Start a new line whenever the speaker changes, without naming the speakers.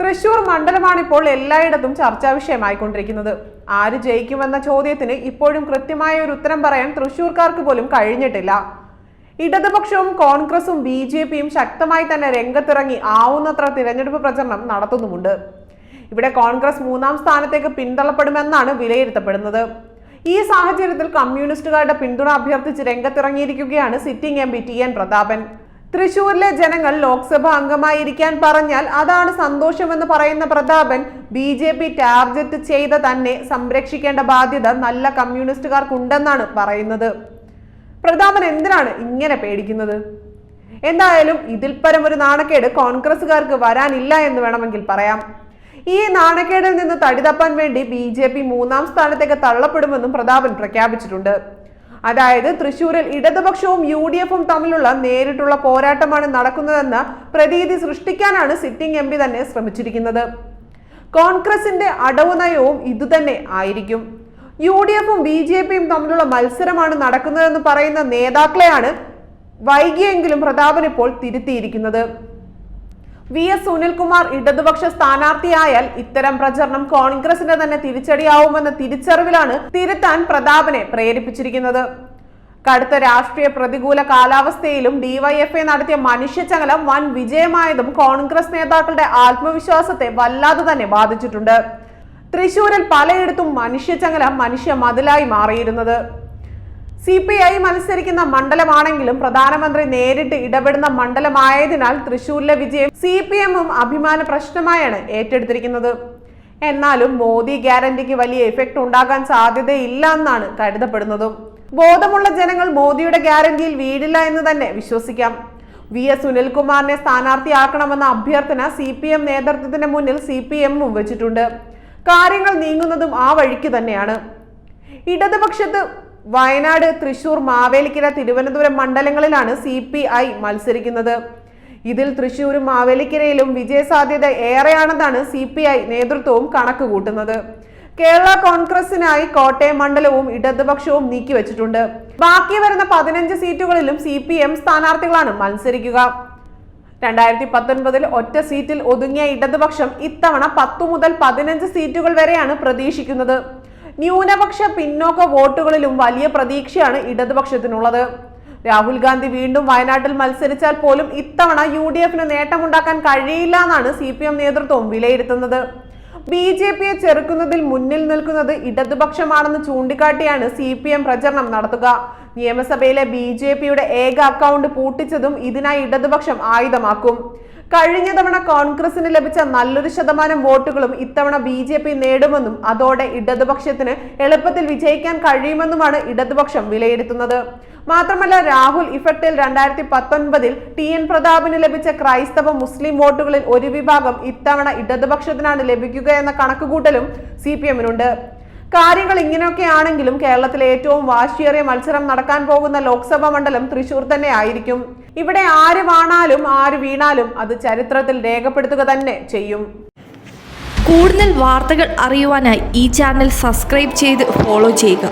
തൃശൂർ മണ്ഡലമാണ് ഇപ്പോൾ എല്ലായിടത്തും ചർച്ചാ വിഷയമായിക്കൊണ്ടിരിക്കുന്നത്. ആര് ജയിക്കുമെന്ന ചോദ്യത്തിന് ഇപ്പോഴും കൃത്യമായ ഒരു ഉത്തരം പറയാൻ തൃശൂർക്കാർക്ക് പോലും കഴിഞ്ഞിട്ടില്ല. ഇടതുപക്ഷവും കോൺഗ്രസും ബി ജെ പിയും ശക്തമായി തന്നെ രംഗത്തിറങ്ങി ആവുന്നത്ര തിരഞ്ഞെടുപ്പ് പ്രചരണം നടത്തുന്നുമുണ്ട്. ഇവിടെ കോൺഗ്രസ് മൂന്നാം സ്ഥാനത്തേക്ക് പിന്തള്ളപ്പെടുമെന്നാണ് വിലയിരുത്തപ്പെടുന്നത്. ഈ സാഹചര്യത്തിൽ കമ്മ്യൂണിസ്റ്റുകാരുടെ പിന്തുണ അഭ്യർത്ഥിച്ച് രംഗത്തിറങ്ങിയിരിക്കുകയാണ് sitting M P T N Prathapan. തൃശൂരിലെ ജനങ്ങൾ ലോക്സഭ അംഗമായിരിക്കാൻ പറഞ്ഞാൽ അതാണ് സന്തോഷമെന്ന് പറയുന്ന Prathapan B J P target ചെയ്ത തന്നെ സംരക്ഷിക്കേണ്ട ബാധ്യത നല്ല കമ്മ്യൂണിസ്റ്റുകാർക്കുണ്ടെന്നാണ് പറയുന്നത്. പ്രതാപൻ എന്തിനാണ് ഇങ്ങനെ പേടിക്കുന്നത്? എന്തായാലും ഇതിൽ പരം ഒരു നാണക്കേട് കോൺഗ്രസുകാർക്ക് വരാനില്ല എന്ന് വേണമെങ്കിൽ പറയാം. ഈ നാണക്കേടിൽ നിന്ന് തടിതപ്പാൻ വേണ്ടി ബി ജെ പി മൂന്നാം സ്ഥാനത്തേക്ക് തള്ളപ്പെടുമെന്നും പ്രതാപൻ പ്രഖ്യാപിച്ചിട്ടുണ്ട്. അതായത് തൃശൂരിൽ ഇടതുപക്ഷവും യു ഡി എഫും തമ്മിലുള്ള നേരിട്ടുള്ള പോരാട്ടമാണ് നടക്കുന്നതെന്ന പ്രതീതി സൃഷ്ടിക്കാനാണ് സിറ്റിംഗ് എം തന്നെ ശ്രമിച്ചിരിക്കുന്നത്. കോൺഗ്രസിന്റെ അടവ് നയവും ഇതുതന്നെ ആയിരിക്കും. യു ഡി എഫും ബി ജെ പിയും തമ്മിലുള്ള മത്സരമാണ് നടക്കുന്നതെന്ന് പറയുന്ന നേതാക്കളെയാണ് വൈകിയെങ്കിലും പ്രതാപൻ ഇപ്പോൾ തിരുത്തിയിരിക്കുന്നത്. വി എസ് സുനിൽകുമാർ ഇടതുപക്ഷ സ്ഥാനാർത്ഥിയായാൽ ഇത്തരം പ്രചരണം കോൺഗ്രസിന്റെ തന്നെ തിരിച്ചടിയാവുമെന്ന തിരിച്ചറിവിലാണ് തിരുത്താൻ പ്രതാപനെ പ്രേരിപ്പിച്ചിരിക്കുന്നത്. കടുത്ത രാഷ്ട്രീയ പ്രതികൂല കാലാവസ്ഥയിലും ഡിവൈഎഫ്ഐ നടത്തിയ മനുഷ്യചങ്ങലം വൻ വിജയമായതും കോൺഗ്രസ് നേതാക്കളുടെ ആത്മവിശ്വാസത്തെ വല്ലാതെ തന്നെ ബാധിച്ചിട്ടുണ്ട്. തൃശൂരിൽ പലയിടത്തും മനുഷ്യചങ്ങല മനുഷ്യ മതിലായി മാറിയിരുന്നത്. സി പി ഐ മത്സരിക്കുന്ന മണ്ഡലമാണെങ്കിലും പ്രധാനമന്ത്രി നേരിട്ട് ഇടപെടുന്ന മണ്ഡലമായതിനാൽ തൃശൂരിലെ വിജയം സി പി എമ്മും അഭിമാന പ്രശ്നമായാണ് ഏറ്റെടുത്തിരിക്കുന്നത്. എന്നാലും മോദി ഗ്യാരണ്ടിക്ക് വലിയ എഫക്ട് ഉണ്ടാകാൻ സാധ്യതയില്ല എന്നാണ് കരുതപ്പെടുന്നതും. ബോധമുള്ള ജനങ്ങൾ മോദിയുടെ ഗ്യാരണ്ടിയിൽ വീടില്ല എന്ന് തന്നെ വിശ്വസിക്കാം. വി എസ് സുനിൽകുമാറിനെ സ്ഥാനാർത്ഥിയാക്കണമെന്ന അഭ്യർത്ഥന സി പി എം നേതൃത്വത്തിന് മുന്നിൽ സി പി എമ്മും വെച്ചിട്ടുണ്ട്. കാര്യങ്ങൾ നീങ്ങുന്നതും ആ വഴിക്ക് തന്നെയാണ്. ഇടതുപക്ഷത്ത് വയനാട് തൃശൂർ മാവേലിക്കര തിരുവനന്തപുരം മണ്ഡലങ്ങളിലാണ് സി പി ഐ മത്സരിക്കുന്നത്. ഇതിൽ തൃശൂരും മാവേലിക്കരയിലും വിജയസാധ്യത ഏറെയാണെന്നാണ് സി പി ഐ നേതൃത്വവും കണക്ക് കൂട്ടുന്നത് കേരള കോൺഗ്രസിനായി കോട്ടയം മണ്ഡലവും ഇടതുപക്ഷവും നീക്കിവെച്ചിട്ടുണ്ട്. ബാക്കി വരുന്ന പതിനഞ്ച് സീറ്റുകളിലും സി പി എം സ്ഥാനാർത്ഥികളാണ് മത്സരിക്കുക. രണ്ടായിരത്തി പത്തൊൻപതിൽ ഒറ്റ സീറ്റിൽ ഒതുങ്ങിയ ഇടതുപക്ഷം ഇത്തവണ പത്തു മുതൽ പതിനഞ്ച് സീറ്റുകൾ വരെയാണ് പ്രതീക്ഷിക്കുന്നത്. ന്യൂനപക്ഷ പിന്നോക്ക വോട്ടുകളിലും വലിയ പ്രതീക്ഷയാണ് ഇടതുപക്ഷത്തിനുള്ളത്. രാഹുൽ ഗാന്ധി വീണ്ടും വയനാട്ടിൽ മത്സരിച്ചാൽ പോലും ഇത്തവണ യു ഡി എഫിന് നേട്ടമുണ്ടാക്കാൻ കഴിയില്ല എന്നാണ് സി പി എം നേതൃത്വം വിലയിരുത്തുന്നത്. ബി ജെ പിയെ ചെറുക്കുന്നതിൽ മുന്നിൽ നിൽക്കുന്നത് ഇടതുപക്ഷമാണെന്ന് ചൂണ്ടിക്കാട്ടിയാണ് സി പി എം പ്രചരണം നടത്തുക. നിയമസഭയിലെ ബി ജെ പിയുടെ ഏക അക്കൗണ്ട് പൂട്ടിച്ചതും ഇതിനായി ഇടതുപക്ഷം ആയുധമാക്കും. കഴിഞ്ഞ തവണ കോൺഗ്രസിന് ലഭിച്ച നല്ലൊരു ശതമാനം വോട്ടുകളും ഇത്തവണ ബി ജെ പി നേടുമെന്നും അതോടെ ഇടതുപക്ഷത്തിന് എളുപ്പത്തിൽ വിജയിക്കാൻ കഴിയുമെന്നുമാണ് ഇടതുപക്ഷം വിലയിരുത്തുന്നത്. മാത്രമല്ല രാഹുൽ ഇഫക്റ്റിൽ രണ്ടായിരത്തി പത്തൊൻപതിൽ ടി എൻ പ്രതാപിന് ലഭിച്ച ക്രൈസ്തവ മുസ്ലിം വോട്ടുകളിൽ ഒരു വിഭാഗം ഇത്തവണ ഇടതുപക്ഷത്തിനാണ് ലഭിക്കുക എന്ന കണക്കുകൂട്ടലും സി പി എമ്മിനുണ്ട്. കാര്യങ്ങൾ ഇങ്ങനെയൊക്കെ ആണെങ്കിലും കേരളത്തിലെ ഏറ്റവും വാശിയേറിയ മത്സരം നടക്കാൻ പോകുന്ന ലോക്സഭാ മണ്ഡലം തൃശൂർ തന്നെ ആയിരിക്കും. ഇവിടെ ആര് വാണാലും ആര് വീണാലും അത് ചരിത്രത്തിൽ രേഖപ്പെടുത്തുക തന്നെ ചെയ്യും.
കൂടുതൽ വാർത്തകൾ അറിയുവാനായി ഈ ചാനൽ സബ്സ്ക്രൈബ് ചെയ്ത് ഫോളോ ചെയ്യുക.